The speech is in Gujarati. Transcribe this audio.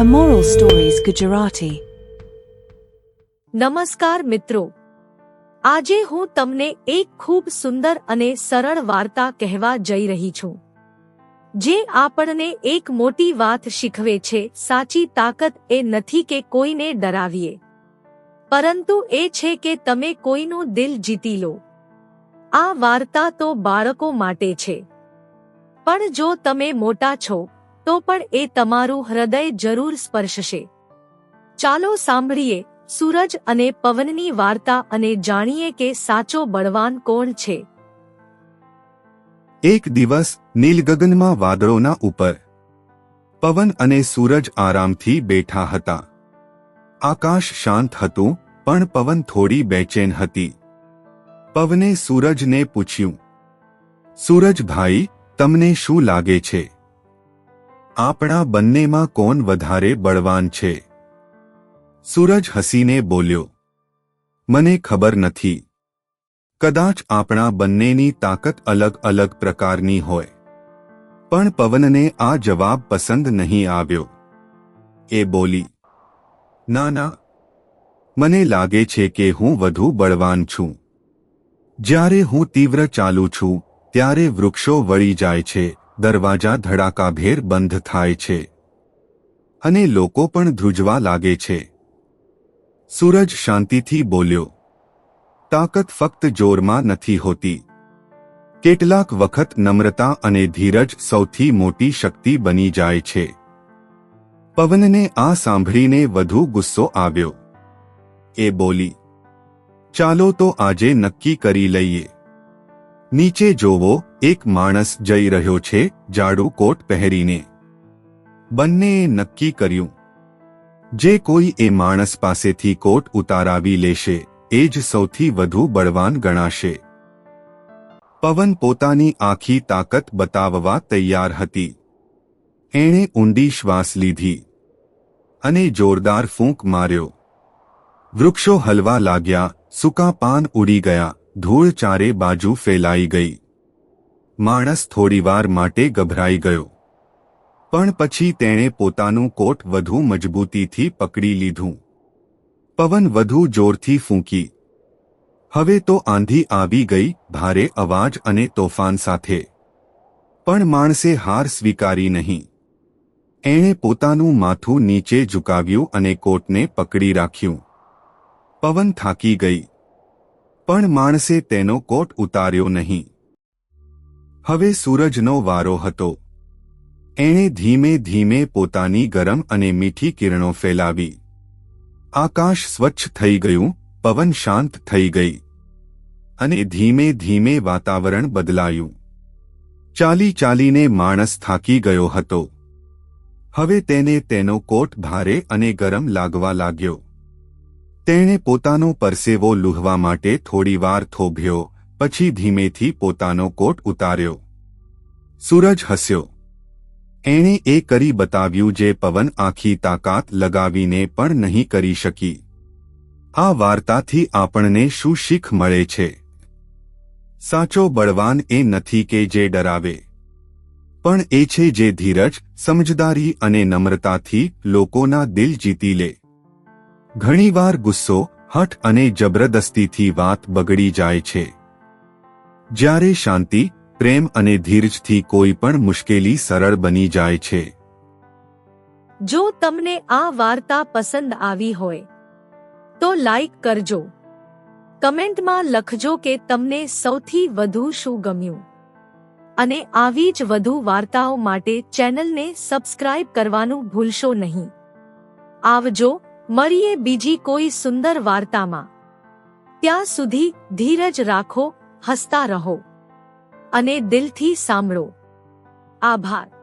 A સ્ટોરીઝ ગુજરાતી નમસ્કાર મિત્રો. આજે હું તમને એક ખૂબ સુંદર અને સરળ વાર્તા કહેવા જઈ રહી છું. જે આપણને એક મોટી વાત શીખવે છે, સાચી તાકાત એ નથી કે કોઈને ડરાવીએ. પરંતુ એ છે કે તમે કોઈનું દિલ જીતી લો. આ વાર્તા તો બાળકો માટે છે. પણ જો તમે મોટા છો તો પણ એ તમારું હૃદય જરૂર સ્પર્શશે. ચાલો સાંભળીએ સૂરજ અને પવનની વાર્તા અને જાણીએ કે સાચો બળવાન કોણ છે. એક દિવસ નીલગગનમાં વાદળોના ઉપર પવન અને સૂરજ આરામથી બેઠા હતા. આકાશ શાંત હતું, પણ પવન થોડી બેચેન હતી. પવને સૂરજને પૂછ્યું, સૂરજભાઈ, તમને શું લાગે છે? આપણા બંનેમાં કોણ વધારે બળવાન છે? સૂરજ હસીને બોલ્યો, મને ખબર નથી. કદાચ આપણા બંનેની તાકાત અલગ અલગ પ્રકારની હોય. પણ પવનને આ જવાબ પસંદ નહીં આવ્યો. એ બોલી, ના ના. મને લાગે છે કે હું વધુ બળવાન છું. જ્યારે હું તીવ્ર ચાલુ છું, ત્યારે વૃક્ષો વળી જાય છે. દરવાજા ધડાકાભેર બંધ થાય છે. અને લોકો પણ ધ્રુજવા લાગે છે. સૂરજ શાંતિથી બોલ્યો, તાકાત ફક્ત જોરમાં નથી હોતી. કેટલાક વખત નમ્રતા અને ધીરજ સૌથી મોટી શક્તિ બની જાય છે. પવનને આ સાંભળીને વધુ ગુસ્સો આવ્યો. એ બોલી, ચાલો તો આજે નક્કી કરી લઈએ. નીચે જોવો, એક માણસ જઈ રહ્યો છે, જાડુ કોટ પહેરીને. બંનેએ નક્કી કર્યું. જે કોઈ એ માણસ પાસેથી કોટ ઉતારાવી લેશે, એ જ સૌથી વધુ બળવાન ગણાશે. પવન પોતાની આખી તાકાત બતાવવા તૈયાર હતી. એણે ઊંડી શ્વાસ લીધી. અને જોરદાર ફૂંક માર્યો. વૃક્ષો હલવા લાગ્યા, સૂકા પાન ઉડી ગયા. ધૂળ ચારે બાજુ ફેલાઈ ગઈ. માણસ થોડીવાર માટે ગભરાઈ ગયો. પણ પછી તેણે પોતાનું કોટ વધુ મજબૂતીથી પકડી લીધું. પવન વધુ જોરથી ફૂંકી. હવે તો આંધી આવી ગઈ, ભારે અવાજ અને તોફાન સાથે. પણ માણસે હાર સ્વીકારી નહીં. એણે પોતાનું માથું નીચે ઝુકાવ્યું અને કોટને પકડી રાખ્યું. પવન થાકી ગઈ. પણ માણસે તેનો કોટ ઉતાર્યો નહીં. હવે સૂરજનો વારો હતો. એણે ધીમે ધીમે પોતાની ગરમ અને મીઠી કિરણો ફેલાવી. આકાશ સ્વચ્છ થઈ ગયું, પવન શાંત થઈ ગઈ. અને ધીમે ધીમે વાતાવરણ બદલાયું. ચાલી ચાલીને માણસ થાકી ગયો હતો. હવે તેને તેનો કોટ ભારે અને ગરમ લાગવા લાગ્યો. તેણે પોતાનો પરસેવો લુહવા માટે થોડીવાર થોભ્યો, પછી ધીમેથી પોતાનો કોટ ઉતાર્યો. સૂરજ હસ્યો. એણે એ કરી બતાવ્યું જે પવન આખી તાકાત લગાવીને પણ નહીં કરી શકી. આ વાર્તાથી આપણને શું શીખ મળે છે? સાચો બળવાન એ નથી કે જે ડરાવે. પણ એ છે જે ધીરજ, સમજદારી અને નમ્રતાથી લોકોના દિલ જીતી લે. ઘણીવાર ગુસ્સો, હઠ અને જબરદસ્તીથી વાત બગડી જાય છે. જ્યારે શાંતિ, પ્રેમ અને ધીરજથી કોઈ પણ મુશ્કેલી સરળ બની જાય છે. જો તમને આ વાર્તા પસંદ આવી હોય, તો લાઈક કરજો. કમેન્ટમાં લખજો કે તમને સૌથી વધુ શું ગમ્યું. અને આવી જ વધુ વાર્તાઓ માટે ચેનલને સબસ્ક્રાઇબ કરવાનું ભૂલશો નહીં. આવજો મળીએ બીજી કોઈ સુંદર વાર્તામાં. ત્યાં સુધી ધીરજ રાખો, હસતા રહો અને દિલથી સાંભળો. આભાર.